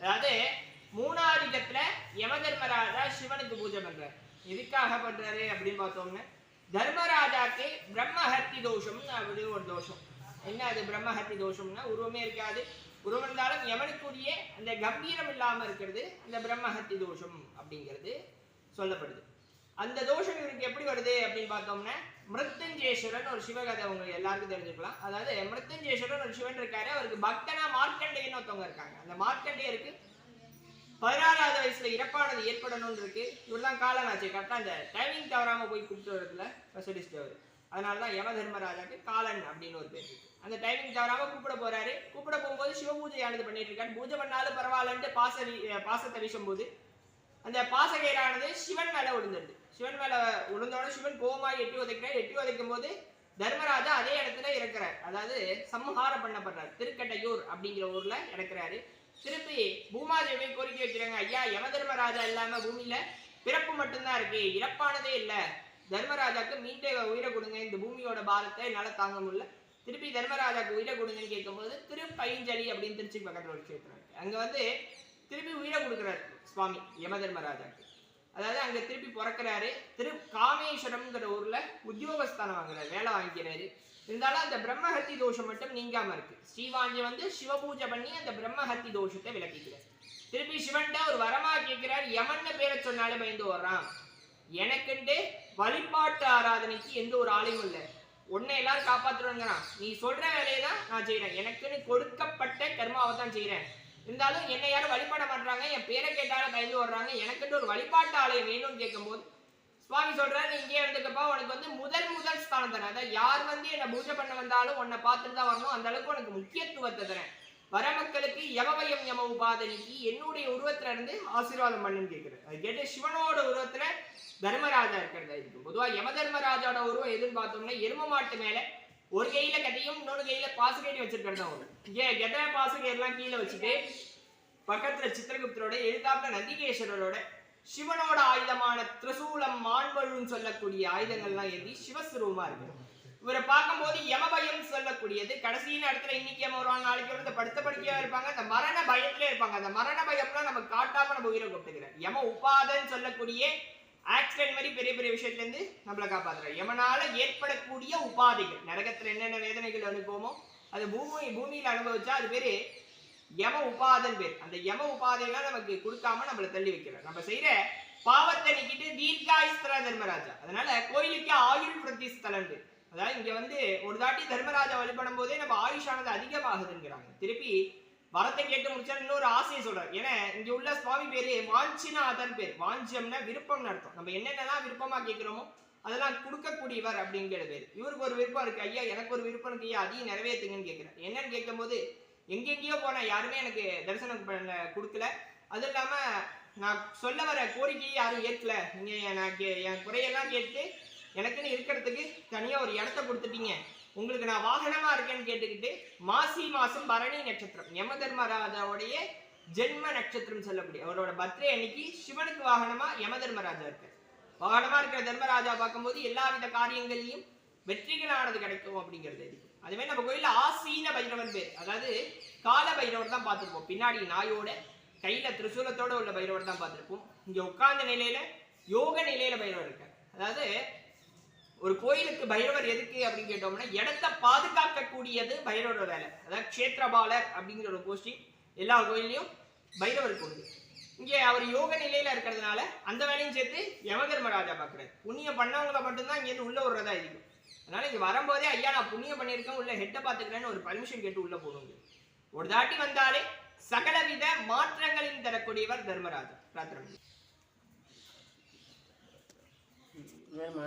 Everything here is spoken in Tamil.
அதாவது மூணாதிகத்துல யம தர்மராஜா சிவனுக்கு பூஜை பண்றாரு. எதுக்காக பண்றாரு அப்படின்னு பார்த்தோம்னா தர்மராஜாக்கு பிரம்மஹத்தி தோஷம்னு அப்படி ஒரு தோஷம். என்ன அது பிரம்மஹத்தி தோஷம்னா உருவமே இருக்காது. உருவம் இருந்தாலும் யமனுக்குரிய அந்த கம்பீரம் இல்லாம இருக்கிறது அந்த பிரம்மஹத்தி தோஷம் அப்படிங்கிறது சொல்லப்படுது. அந்த தோஷம் இவருக்கு எப்படி வருது அப்படின்னு பார்த்தோம்னா மிருத்தஞ்சேஸ்வரன் ஒரு சிவகதை உங்களுக்கு எல்லாருக்கும் தெரிஞ்சுக்கலாம் அதாவது மிருத்தஞ்சேஸ்வரன் ஒரு சிவன் இருக்காரு அவருக்கு பக்தனா மார்க்கண்டேயன்னு ஒருத்தவங்க இருக்காங்க. அந்த மார்க்கண்டேயருக்கு பதினாறாவது வயசுல இறப்பானது ஏற்படணும்னு இருக்கு. இவர்தான் காலம் ஆச்சு கரெக்டாக அந்த டைமிங் தவறாம போய் கூப்பிட்டு வரதுல ஸ்பெஷலிஸ்ட் அவர். அதனாலதான் யம தர்மராஜாக்கு காலன் அப்படின்னு ஒரு பேர் அந்த டைமிங் தவறாம கூப்பிட போறாரு. கூப்பிட போகும்போது சிவ பூஜையானது பண்ணிட்டு இருக்காரு. பூஜை பண்ணாலும் பரவாயில்லன்ட்டு பாச பாசத்தை வீசும்போது அந்த பாசகயிறானது சிவன் மேல விழுந்தது சிவன் மேல விழுந்தோட சிவன் கோமாய் எட்டி உதைக்கிறார். எட்டி உதைக்கும் போது தர்மராஜா அதே இடத்துல இறக்குறார். அதாவது சம்ஹாரம் பண்ணப்படுறார். திருக்கட்டையூர் அப்படிங்கிற ஊர்ல இறக்குறாரு. திருப்பி பூமாதேவி கோரிக்கை வைக்கிறாங்க. ஐயா யம தர்மராஜா இல்லாம பூமியில பிறப்பு மட்டும்தான் இருக்கு. இறப்பானதே இல்லை. தர்மராஜாக்கு மீட்டே உயிரை கொடுங்க. இந்த பூமியோட பாரத்தை என்னால தாங்க முடியல. திருப்பி தர்மராஜாக்கு உயிரை கொடுங்கன்னு கேட்கும்போது திருப்பைஞ்சலி அப்படின்னு திருச்சி பக்கத்தில் ஒரு க்ஷேத்திரம் அங்க வந்து திருப்பி உயிரை கொடுக்குறாரு சுவாமி யம தர்மராஜாக்கு அதாவது அங்கே திருப்பி பிறக்கிறாரு. திரு காமேஸ்வரம்ங்கிற ஊரில் உத்தியோகஸ்தானம் வாங்குறாரு வேலை வாங்கிக்கிறாரு. இருந்தாலும் அந்த பிரம்மஹத்தி தோஷம் மட்டும் நீங்காம இருக்கு. ஸ்ரீவாஞ்சி வந்து சிவபூஜை பண்ணி அந்த பிரம்மஹத்தி தோஷத்தை விளக்கிக்கிறார். திருப்பி சிவன்ட்ட ஒரு வரமா கேட்கிறார் யமன்னு பேரை சொன்னாலே பயந்து வர்றான் எனக்குண்டு வழிபாட்டு ஆராதனைக்கு எந்த ஒரு ஆலையும் இல்லை. உன்னை எல்லாரும் காப்பாத்துருங்கிறான் நீ சொல்ற வேலையை தான் நான் செய்கிறேன் எனக்குன்னு கொடுக்கப்பட்ட கர்மாவை தான் செய்கிறேன் இருந்தாலும் என்னை யாரும் வழிபாட பண்றாங்க என் பேரை கேட்டாலும் பயந்து வர்றாங்க எனக்குன்னு ஒரு வழிபாட்டு ஆலயம் வேணும்னு கேட்கும்போது சுவாமி சொல்றாரு நீ இங்கே இருந்துக்கப்பா உனக்கு வந்து முதல் முதல் ஸ்தானம் தரேன். அதாவது யார் வந்து என்னை பூஜை பண்ண வந்தாலும் உன்னை பார்த்துட்டு தான் வரணும். அந்த அளவுக்கு உனக்கு முக்கியத்துவத்தை தரேன். வர மக்களுக்கு யமவயம் யம உபாதனிக்கு என்னுடைய உருவத்துல இருந்து ஆசீர்வாதம் பண்ணுன்னு கேட்கிறேன். அது கேட்டு சிவனோட உருவத்துல தர்மராஜா இருக்கிறதா இருக்கு பொதுவா யம தர்மராஜாவோட உருவம் எதுன்னு பார்த்தோம்னா எரும மாட்டு மேலே ஒரு கையில கட்டியும் இன்னொரு கையில பாசுகேட்டி வச்சிருக்கிறதா ஒரு இங்கே கெட்ட கயிறுலாம் கீழே வச்சுட்டு பக்கத்துல சித்திரகுப்தரோட எழுத்தாப்புல நந்திகேஸ்வரரோட சிவனோட ஆயுதமான திரிசூலம் மான்வழுன்னு சொல்லக்கூடிய ஆயுதங்கள்லாம் ஏந்தி சிவஸ்வரூபமா இருக்கு. இவரை பார்க்கும்போது யமபயம் சொல்லக்கூடியது. கடைசியின் இடத்துல இன்னைக்கு யம வருவாங்க நாளைக்கு வந்து படுத்த படுக்கையா இருப்பாங்க அந்த மரண பயத்திலே இருப்பாங்க. அந்த மரண பயம்லாம் நம்ம காட்டாம நம்ம உயிரை கூப்பிட்டுக்கிறோம் யம உபாதன்னு சொல்லக்கூடிய ஆக்சிடென்ட் மாதிரி பெரிய பெரிய விஷயத்துலேருந்து நம்மளை காப்பாற்றுறோம் எவனால் ஏற்படக்கூடிய உபாதைகள் நரகத்தில் என்னென்ன வேதனைகள் அனுபவமோ அது பூமி பூமியில் அனுபவிச்சா அது பேர் யம உபாதன் பேர். அந்த யம உபாதையெல்லாம் நமக்கு கொடுக்காம நம்மள தள்ளி வைக்கிறோம் நம்ம செய்கிற பாவத்தை நீக்கிட்டு தீர்காயுஸ்தர தர்மராஜா. அதனால கோயிலுக்கு ஆயுள் பிரதிஸ்தலன் பேர். அதாவது இங்கே வந்து ஒரு தாட்டி தர்மராஜா வழிபடும் போதே நம்ம ஆயுஷானது அதிகமாகுதுங்கிறாங்க. திருப்பி வரத்தை கேட்டு முடிச்சா இன்னொரு ஆசையை சொல்றாரு. ஏன்னா இங்க உள்ள சுவாமி பேரு வாஞ்சிநாதன் பேர். வாஞ்சியம்னா விருப்பம்னு அர்த்தம். நம்ம என்னென்னலாம் விருப்பமா கேட்கிறோமோ அதெல்லாம் கொடுக்கக்கூடியவர் அப்படிங்கிற பேர். இவருக்கு ஒரு விருப்பம் இருக்கு. ஐயா எனக்கு ஒரு விருப்பம் இருக்கு. ஐயா அதையும் நிறைவேற்றுங்கன்னு கேட்கிறேன் என்னன்னு கேட்கும்போது எங்கெங்கேயோ போனேன் யாருமே எனக்கு தரிசனம் பண்ண கொடுக்கல. அது இல்லாம நான் சொல்ல வர கோரிக்கையை யாரும் ஏற்கல. நீங்க நான் கே- என் குறையெல்லாம் கேட்டு எனக்குன்னு இருக்கிறதுக்கு தனியாக ஒரு இடத்த கொடுத்துட்டீங்க. உங்களுக்கு நான் வாகனமாக இருக்கேன்னு கேட்டுக்கிட்டு மாசி மாதம் பரணி நட்சத்திரம் யம தர்மராஜாவுடைய ஜென்ம நட்சத்திரம் சொல்லக்கூடிய அவரோட பர்த்டே அன்னைக்கு சிவனுக்கு வாகனமாக யம தர்மராஜா இருக்கார். வாகனமாக இருக்கிற தர்மராஜா பார்க்கும்போது எல்லா வித காரியங்கள்லையும் வெற்றிகளானது கிடைக்கும் அப்படிங்கிறது இருக்கு அதுவே நம்ம கோயிலில் ஆசீன பைரவன் பேர் அதாவது கால பைரவர் தான் பார்த்துருப்போம். பின்னாடி நாயோட கையில் திரிசூலத்தோட உள்ள பைரவர் தான் பார்த்துருப்போம். இங்கே உட்கார்ந்த நிலையில் யோக நிலையில் பைரவர் இருக்கார். அதாவது ஒரு கோயிலுக்கு பைரவர் எதுக்கு அப்படின்னு கேட்டோம்னா இடத்த பாதுகாக்கக்கூடியது பைரவரோட வேலை. அதாவது க்ஷேத்திரபாலர் அப்படிங்கிற ஒரு போஸ்டிங் எல்லா கோயிலையும் பைரவருக்கு உண்டு. இங்கே அவர் யோக நிலையில இருக்கிறதுனால அந்த வேலையும் சேர்த்து யமதர்மராஜா பார்க்குறாரு. புண்ணியம் பண்ணவங்கள மட்டும்தான் இங்கேருந்து உள்ள விடுறதா இருக்கும். அதனால இங்கே வரும்போதே ஐயா நான் புண்ணியம் பண்ணியிருக்கேன் உள்ள ஹெட்டை பார்த்துக்கிறேன்னு ஒரு பர்மிஷன் கேட்டு உள்ள போகணுங்க ஒரு தாட்டி வந்தாலே சகலவித மாற்றங்களையும் தரக்கூடியவர் தர்மராஜா பிரார்த்தனை ஏமா